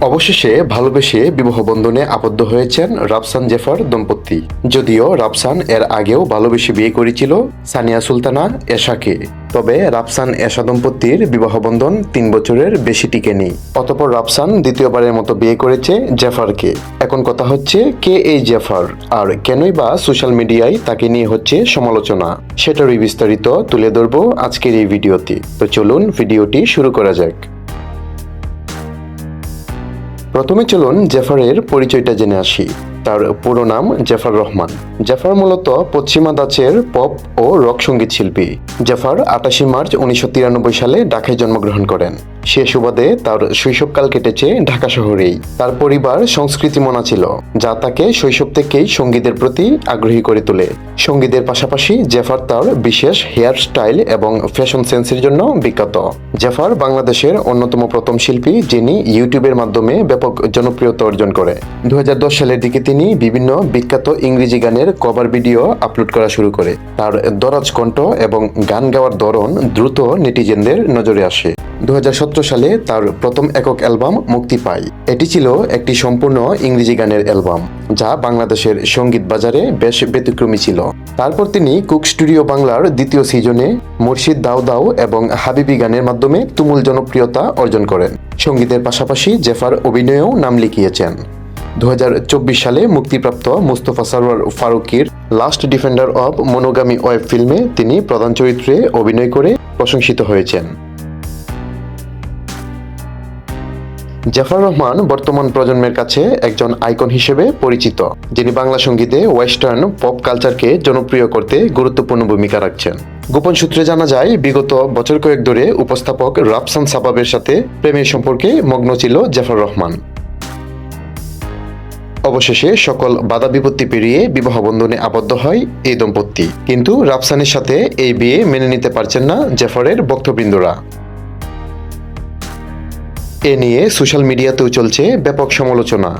অবশেষে ভালোবেসে বিবাহ বন্ধনে আবদ্ধ হয়েছেন রাফসান জেফার দম্পতি। যদিও রাফসান এর আগেও ভালোবেসে বিয়ে করেছিল সানিয়া সুলতানা এশাকে। তবে রাফসান এশা দম্পতির বিবাহ বন্ধন তিন বছরের বেশি টিকেনি। অতপর রাফসান দ্বিতীয়বারের মতো বিয়ে করেছে জেফারকে। এখন কথা হচ্ছে, কে এই জেফার? আর কেনই বা সোশ্যাল মিডিয়ায় তাকে নিয়ে হচ্ছে সমালোচনা? সেটারই বিস্তারিত তুলে ধরবো আজকের এই ভিডিওতে। তো চলুন ভিডিওটি শুরু করা যাক। প্রথমে চলুন জেফারের পরিচয়টা জেনে আসি। তার পুরো নাম জেফার রহমান। জেফার মূলত পশ্চিমা দাচের পপ ও রক সংগীত শিল্পী। জেফার আটাশি মার্চ উনিশশো তিরানব্বই সালে ঢাকায় জন্মগ্রহণ করেন। সে সুবাদে তার শৈশবকাল কেটেছে ঢাকা শহরেই। তার পরিবার সংস্কৃতি মনা ছিল, যা তাকে শৈশব থেকেই সঙ্গীতের প্রতি আগ্রহী করে তোলে। সঙ্গীতের পাশাপাশি জেফার তার বিশেষ হেয়ার স্টাইল এবং ফ্যাশন সেন্সের জন্য বিখ্যাত। জেফার বাংলাদেশের অন্যতম প্রথম শিল্পী, যিনি ইউটিউবের মাধ্যমে ব্যাপক জনপ্রিয়তা অর্জন করে। দু হাজার দশ সালের দিকে তিনি বিভিন্ন বিখ্যাত ইংরেজি গানের কভার ভিডিও আপলোড করা শুরু করে। তার দরাজ কণ্ঠ এবং গান গাওয়ার ধরন দ্রুত নেটিজেনদের নজরে আসে। দু হাজার সতেরো সালে তার প্রথম একক অ্যালবাম মুক্তি পায়। এটি ছিল একটি সম্পূর্ণ ইংরেজি গানের অ্যালবাম। যা বাংলাদেশের সংগীত বাজারে বেশ ব্যতিক্রমী ছিল। তারপর তিনি কুক স্টুডিও বাংলার দ্বিতীয় সিজনে মুর্শিদ দাও দাও এবং হাবিবি গানের মাধ্যমে তুমুল জনপ্রিয়তা অর্জন করেন। সঙ্গীতের পাশাপাশি জেফার অভিনয়েও নাম লিখিয়েছেন। দু চব্বিশ সালে মুক্তিপ্রাপ্ত Mustafa Sarwar ফারুকির last defender of monogamy web ফিল্মে তিনি প্রধান চরিত্রে অভিনয় করে প্রশংসিত হয়েছেন। জাফর রহমান বর্তমান প্রজন্মের কাছে একজন আইকন হিসেবে পরিচিত, যিনি বাংলা সঙ্গীতে ওয়েস্টার্ন পপ কালচারকে জনপ্রিয় করতে গুরুত্বপূর্ণ ভূমিকা রাখছেন। গোপন সূত্রে জানা যায়, বিগত বছর কয়েক ধরে উপস্থাপক রাফসান সাবাবের সাথে প্রেমের সম্পর্কে মগ্ন ছিল জাফর রহমান। অবশেষে সকল বাধা বিপত্তি পেরিয়ে বিবাহ বন্ধনে আবদ্ধ হয় এই দম্পতি। কিন্তু রাফসানের সাথে এই বিয়ে মেনে নিতে পারছেন না জাফরের ভক্তবৃন্দরা। এ নিয়ে সোশ্যাল মিডিয়াতেও চলছে ব্যাপক সমালোচনা।